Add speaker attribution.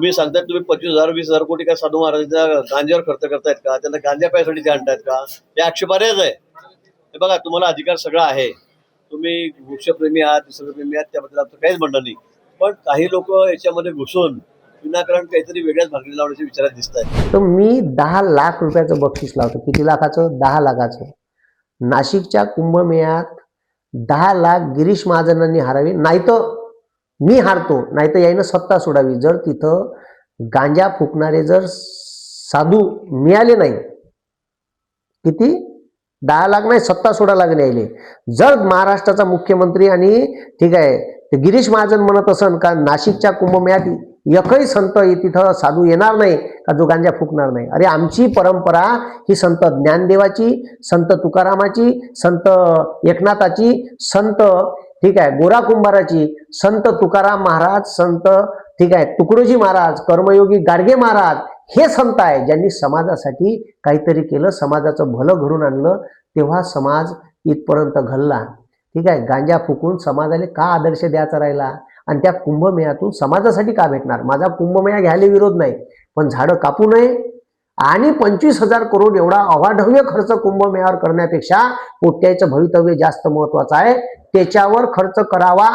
Speaker 1: तुम्ही सांगताय तुम्ही पंचवीस हजार वीस हजार कोटी काय साधू महाराजांच्या गांजेवर खर्च करतायत का? त्यांना गांजा प्यायसाठी ते आणतायत का? हे आक्षेपार्हच आहे. हे बघा तुम्हाला अधिकार सगळा आहे. तुम्ही वृक्षप्रेमी आहात निसर्गप्रेमी आहात त्याबद्दल आमचं काहीच म्हणणं नाही. पण काही लोक याच्यामध्ये घुसून विनाकारण काहीतरी वेगळ्याच भागणी लावण्याच्या विचारात दिसत आहेत
Speaker 2: तर मी दहा लाख रुपयाचं बक्षीस लावतो. किती लाखाचं? दहा लाखाचं. नाशिकच्या कुंभमेळ्यात दहा लाख गिरीश महाजनांनी हरावे नाही तर मी हारतो नाही तर याईनं सत्ता सोडावी. जर तिथं गांजा फुकणारे जर साधू मिळाले नाही किती? दहा लाख नाही सत्ता सोडा लागणे यायले. जर महाराष्ट्राचा मुख्यमंत्री आणि ठीक आहे गिरीश महाजन म्हणत असन का नाशिकच्या कुंभमेळ्यात एकही संत तिथं साधू येणार नाही का जो गांजा फुकणार नाही? अरे आमची परंपरा ही संत ज्ञानदेवाची संत तुकारामाची संत एकनाथाची संत ठीक आहे. गोरा कुंभाराची संत तुकाराम महाराज संत ठीक आहे तुकडोजी महाराज कर्मयोगी गाडगे महाराज हे संत आहे ज्यांनी समाजासाठी काहीतरी केलं समाजाचं भलं घडून आणलं तेव्हा समाज इथपर्यंत घडला. ठीक आहे. गांजा फुकून समाजाला का आदर्श द्यायचा राहिला? आणि त्या कुंभमेळ्यातून समाजासाठी का भेटणार? माझा कुंभमेळा घ्यायला विरोध नाही पण झाडं कापू नये आणि पंचवीस हजार करोड एवढा अवाढव्य खर्च कुंभमेळ्यावर करण्यापेक्षा पोट्याचं भवितव्य जास्त महत्वाचं आहे. त्याच्यावर खर्च करावा.